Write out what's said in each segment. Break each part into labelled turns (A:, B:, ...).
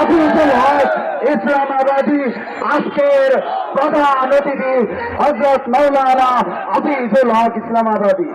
A: আফিজুল হক ইসলামাবাদী আজকের প্রধান অতিথি হজরত মৌলানা আফিজুল হক ইসলামাবাদী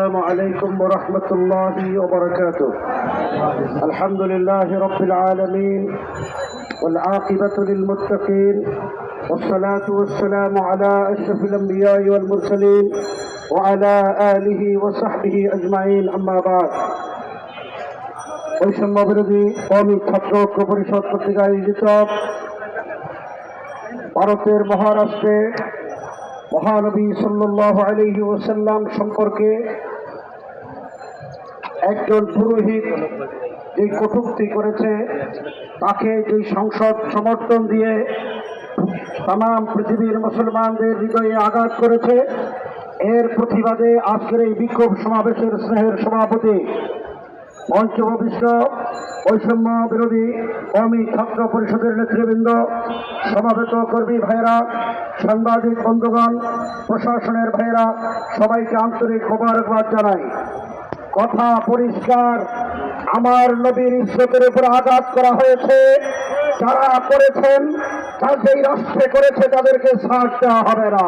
A: السلام عليكم ورحمة الله وبركاته الحمد لله رب العالمين والعاقبة للمتقين والصلاة والسلام على أشرف الأنبياء والمرسلين وعلى آله وصحبه أجمعين أما بعد বৈষম্য বিরোধী কমি ছাত্র ঐক্য পরিষদ কর্তৃক আয়োজিত ভারতের মহারাষ্ট্রে মহানবী সাল্লাহ আলহি ওসাল্লাম সম্পর্কে একজন পুরোহিত যে কটূক্তি করেছে, তাকে যে সংসদ সমর্থন দিয়ে তাম, পৃথিবীর মুসলমানদের হৃদয়ে আঘাত করেছে। এর প্রতিবাদে আজকের এই বিক্ষোভ সমাবেশের স্নেহের সভাপতি মঞ্চভূষ্ট বৈষম্য বিরোধী কর্মী ছাত্র পরিষদের নেতৃবৃন্দ, সমাবেত কর্মী ভাইরা সাংবাদিক বন্ধুগণ, প্রশাসনের ভাইরা সবাইকে আন্তরিক মোবারকবাদ জানাই। কথা পরিষ্কার। আমার নবীর ইজ্জতের উপর আঘাত করা হয়েছে। যারা করেছেন তা যেই রাষ্ট্রে করেছে, তাদেরকে ছাড় দেওয়া হবে না।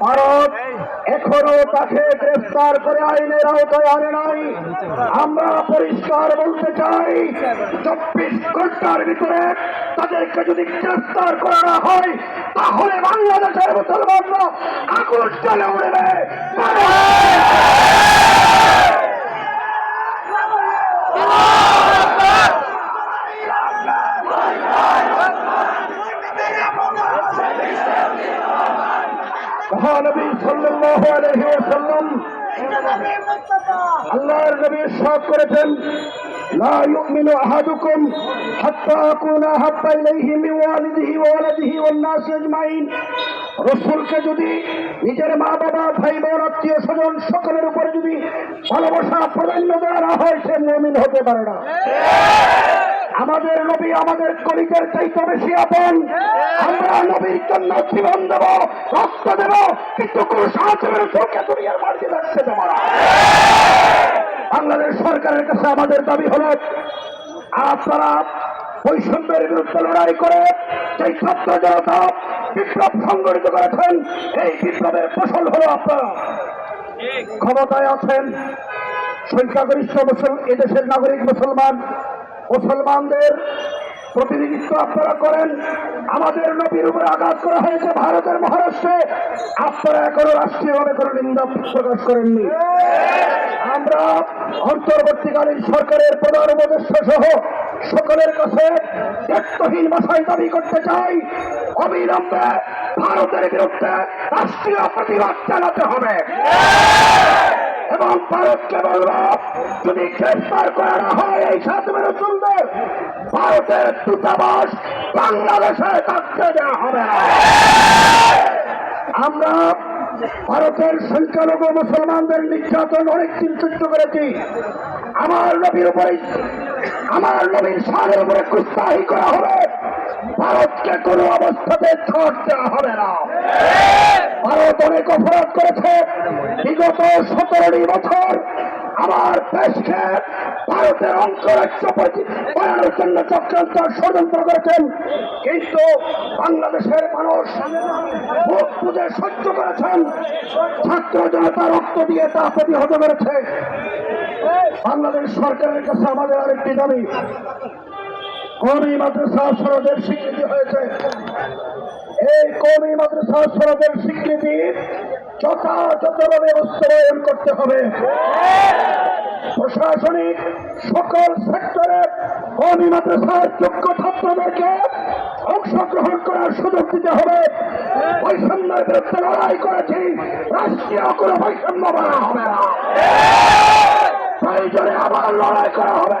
A: ভারত এখনও তাকে গ্রেফতার করে আইনের আওতায় আনে নাই। আমরা পরিষ্কার বলতে চাই, চব্বিশ ঘণ্টার ভিতরে তাদেরকে যদি গ্রেফতার করা হয়, তাহলে বাংলাদেশের মুসলমানরা আগুন চলে উঠবে আল্লাহর নবী সাফ করেছেন ওয়া রসুলকে যদি নিজের মা বাবা ভাই বোন আত্মীয় স্বজন সকলের উপরে যদি ভালোবাসা, প্রাধান্য দেওয়া হয়, সে মুমিন হতে পারে না। আমাদের নবী আমাদের কলিজের চাইতে বেশি আপন। আমরা নবীর জন্য জীবন দেব রক্ত দেব কিন্তু কোন সাহায্যের চোখে দুনিয়ার মার্গে রাখতে দেব না। বাংলাদেশ সরকারের কাছে আমাদের দাবি হল আপনারা বৈষম্যের বিরুদ্ধে লড়াই করে সেই ছাত্র জনতা বিপ্লব সংগঠিত করেছেন এই বিপ্লবের ফসল হলো আপনারা। ক্ষমতায় আছেন সংখ্যাগরিষ্ঠ মুসল এদেশের নাগরিক মুসলমান মুসলমানদের প্রতিনিধিত্ব আপনারা করেন। আমাদের নবীর উপরে আঘাত করা হয়েছে ভারতের মহারাষ্ট্রে। আপনারা এখনও রাষ্ট্রীয়ভাবে কোনো নিন্দা প্রকাশ করেননি। আমরা অন্তর্বর্তীকালীন সরকারের প্রধান উপদেষ্টা সহ সকলের কাছে দায়িত্বহীন ভাষায় দাবি করতে চাই। অবিলম্বে ভারতের বিরুদ্ধে রাষ্ট্রীয় প্রতিবাদ চালাতে হবে। এবং ভারতকে বলব যদি গ্রেফতার হয় এই সাতমের সুন্দর ভারতের দূতাবাস বাংলাদেশে দেওয়া হবে আমরা ভারতের সংখ্যালঘু মুসলমানদের নির্যাতন অনেক চিন্তিত করেছি আমার নবীর উপরে আমার নবীর সারের উপরে কুস্তাহি করা হবে। ভারতকে কোনো অবস্থাতে ছাড় দেওয়া হবে না। ভারত অনেক অপরাধ করেছে। বিগত সতেরোটি বছর আমার ভারতের অঙ্করাজ্য জন্য চক্রান্ত ষড়যন্ত্র করেছেন। কিন্তু বাংলাদেশের মানুষ ভোট বুঝে সহ্য করেছেন। ছাত্র জনতা রক্ত দিয়ে তা প্রতিহত করেছে। বাংলাদেশ সরকারের কাছে আমাদের আরেকটি দাবি। কমি মাদ্রাসা সরদের স্বীকৃতি হয়েছে। এই কমি মাদ্রাসা সরদের স্বীকৃতি যথাযথভাবে বাস্তবায়ন করতে হবে। প্রশাসনিক সকল সেক্টরে কমি মাদ্রাসার যোগ্য ছাত্রদেরকে অংশগ্রহণ করার সুযোগ দিতে হবে। বৈষম্যের বিরুদ্ধে লড়াই করেছি। রাষ্ট্রীয় কোনো বৈষম্য মানা হবে না। প্রয়োজনে আবার লড়াই করা হবে।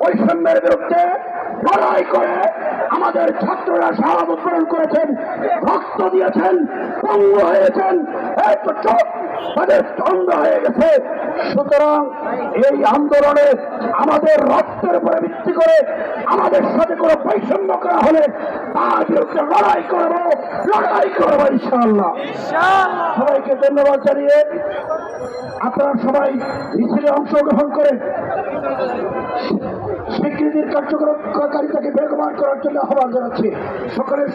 A: বৈষম্যের বিরুদ্ধে লড়াই করে আমাদের ছাত্ররা শাহাদ উত্তোলন করেছেন, রক্ত দিয়েছেন, পঙ্গ হয়েছেন। তাদের হয়ে গেছে। সুতরাং এই আন্দোলনে আমাদের রক্তের উপরে ভিত্তি করে আমাদের সাথে কোনো বৈষম্য করা হলে তার বিরুদ্ধে লড়াই করব লড়াই করব ইনশাআল্লাহ। সবাইকে ধন্যবাদ জানিয়ে আপনারা সবাই মিছিলে অংশগ্রহণ করে স্বীকৃতির কার্যক্রমকারিতাকে বেগবান করার জন্য আহ্বান জানাচ্ছি। সকলের